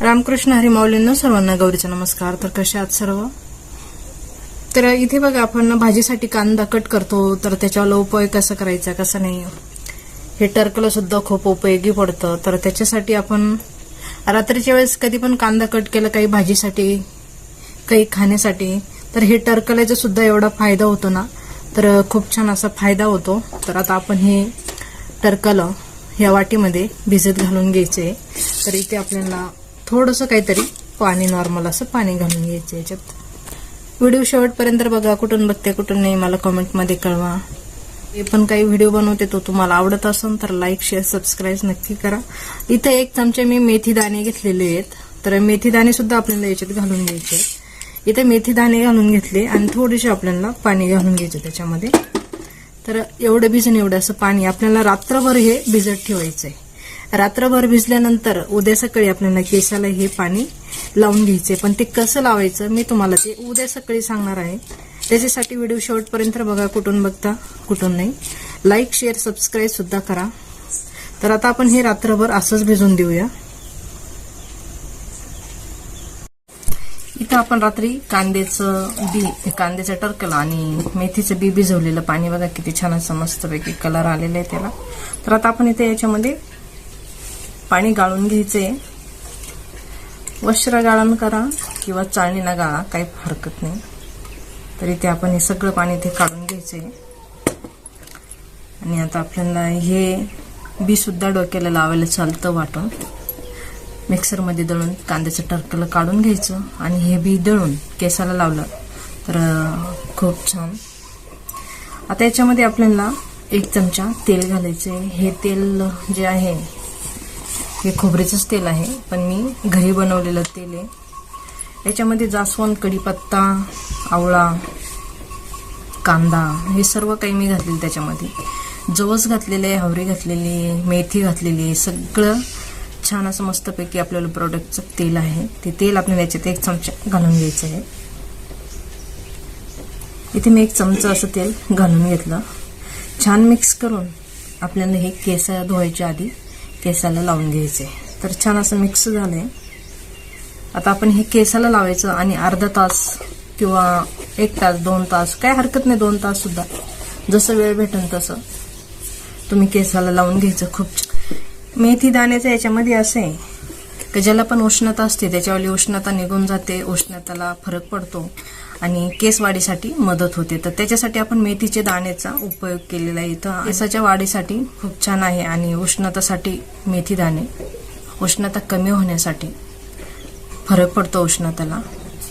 रामकृष्ण हरिमाऊलींना सर्वांना गौरीचा नमस्कार. तर कशा आहात सर्व? तर इथे बघा आपण भाजीसाठी कांदा कट करतो तर त्याच्यावर उपयोग कसा करायचा कसा नाही. हे टर्कला सुद्धा खूप उपयोगी पडतं. तर त्याच्यासाठी आपण रात्रीच्या वेळेस कधी पण कांदा कट केला काही भाजीसाठी काही खाण्यासाठी तर हे टर्कलाचा सुद्धा एवढा फायदा होतो ना. तर खूप छान असा फायदा होतो. तर आता आपण हे टर्कलं ह्या वाटीमध्ये भिजत घालून घ्यायचे. तर इथे आपल्याला थोडंसं काहीतरी पाणी नॉर्मल असं पाणी घालून घ्यायचं याच्यात. व्हिडिओ शेवटपर्यंत बघा कुठून बघते कुठून नाही मला कमेंटमध्ये कळवा. हे पण काही व्हिडिओ बनवते तो तुम्हाला आवडत असेल तर लाईक शेअर सबस्क्राईब नक्की करा. इथे एक चमचे मी मेथी दाणे घेतलेले आहेत. तर मेथी दाणे सुद्धा आपल्याला याच्यात घालून घ्यायचे इथे मेथी दाणे घालून घेतले आणि थोडेसे आपल्याला पाणी घालून घ्यायचे त्याच्यामध्ये. तर एवढं भिजून एवढं असं पाणी आपल्याला रात्रभर हे भिजत ठेवायचं आहे रात्रभर भिजल्यानंतर उद्या सकाळी आपल्याला केसाला हे पाणी लावून घ्यायचे. पण ते कसं लावायचं मी तुम्हाला ते उद्या सकाळी सांगणार आहे. त्याच्यासाठी व्हिडिओ शेवटपर्यंत बघा कुठून बघता कुठून नाही. लाईक शेअर सबस्क्राईब सुद्धा करा. तर आता आपण हे रात्रभर असंच भिजून देऊया. इथं आपण रात्री कांद्याचं बी कांद्याचं टर्कलं आणि मेथीचं बी भिजवलेलं पाणी बघा किती छान असं मस्तपैकी कलर आलेला आहे त्याला. तर आता आपण इथे याच्यामध्ये पाणी गाळून घ्यायचे. वस्त्र गाळण करा किंवा चाळणीला गाळा काही हरकत नाही. तरी ते आपण हे सगळं पाणी इथे काढून घ्यायचे. आणि आता आपल्याला हे बी सुद्धा डोक्याला लावायला चालतं वाटून. मिक्सरमध्ये दळून कांद्याचं टरकलं काढून घ्यायचं आणि हे बी दळून केसाला लावलं तर खूप छान. आता याच्यामध्ये आपल्याला एक चमचा तेल घालायचे हे तेल जे आहे हे खोबरेचंच तेल आहे पण मी घरी बनवलेलं तेल आहे. याच्यामध्ये जास्वंद कढीपत्ता आवळा कांदा हे सर्व काही मी घातलेलं त्याच्यामध्ये. जवस घातलेले हवरी घातलेली मेथी घातलेली आहे सगळं छान असं मस्तपैकी आपल्याला प्रोडक्टचं तेल आहे. ते तेल आपल्याला याच्यात एक चमचा घालून घ्यायचं आहे. इथे मी एक चमचा असं तेल घालून घेतलं. छान मिक्स करून आपल्याला हे केस धुवायच्या आधी केसाला लावून घ्यायचे. तर छान असं मिक्स झालंय. आता आपण हे केसाला लावायचं आणि अर्धा तास किंवा एक तास दोन तास काय हरकत नाही दोन तास सुद्धा. जसं वेळ भेटेल तसं. तुम्ही केसाला लावून घ्यायचं खूप मेथी दाण्याचं याच्यामध्ये असं आहे की ज्याला पण उष्णता असते त्याच्यावाली उष्णता निघून जाते उष्णताला फरक पडतो. आणि केस वाढीसाठी मदत होते. तर त्याच्यासाठी आपण मेथीचे दाण्याचा उपयोग केलेला आहे. इथं केसाच्या वाढीसाठी खूप छान आहे आणि उष्णतासाठी मेथी दाणे उष्णता कमी होण्यासाठी फरक पडतो उष्णतेला.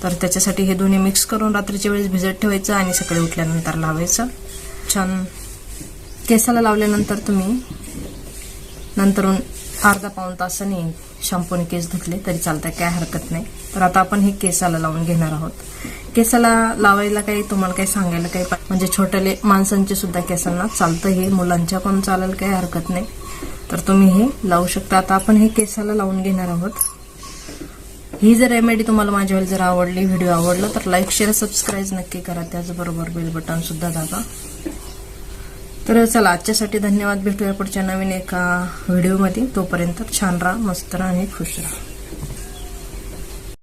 तर त्याच्यासाठी हे दोन्ही मिक्स करून रात्रीच्या वेळेस भिजत ठेवायचं आणि सकाळी उठल्यानंतर लावायचं. छान. केसाला लावल्यानंतर तुम्ही नंतरून अर्धा पाऊन तासाने शॅम्पूने केस धुतले तरी चालतं काय हरकत नाही. तर आता आपण हे केसाला लावून घेणार आहोत. केसाला लावायला काही तुम्हाला काही सांगायला काही म्हणजे छोट्याले माणसांचे सुद्धा केसांना चालतं हे. मुलांच्या पण चालेल काही हरकत नाही. तर तुम्ही हे लावू शकता. आता आपण हे केसाला लावून घेणार आहोत. ही जर रेमेडी तुम्हाला माझ्यावर जर आवडली व्हिडिओ आवडला तर लाईक शेअर सबस्क्राईब नक्की करा. त्याचबरोबर बेल बटन सुद्धा दाबा. तर चला आजच्यासाठी धन्यवाद. भेटूया पुढच्या नवीन एका व्हिडिओमध्ये तोपर्यंत छान राहा मस्त राहा आणि खुश राहा.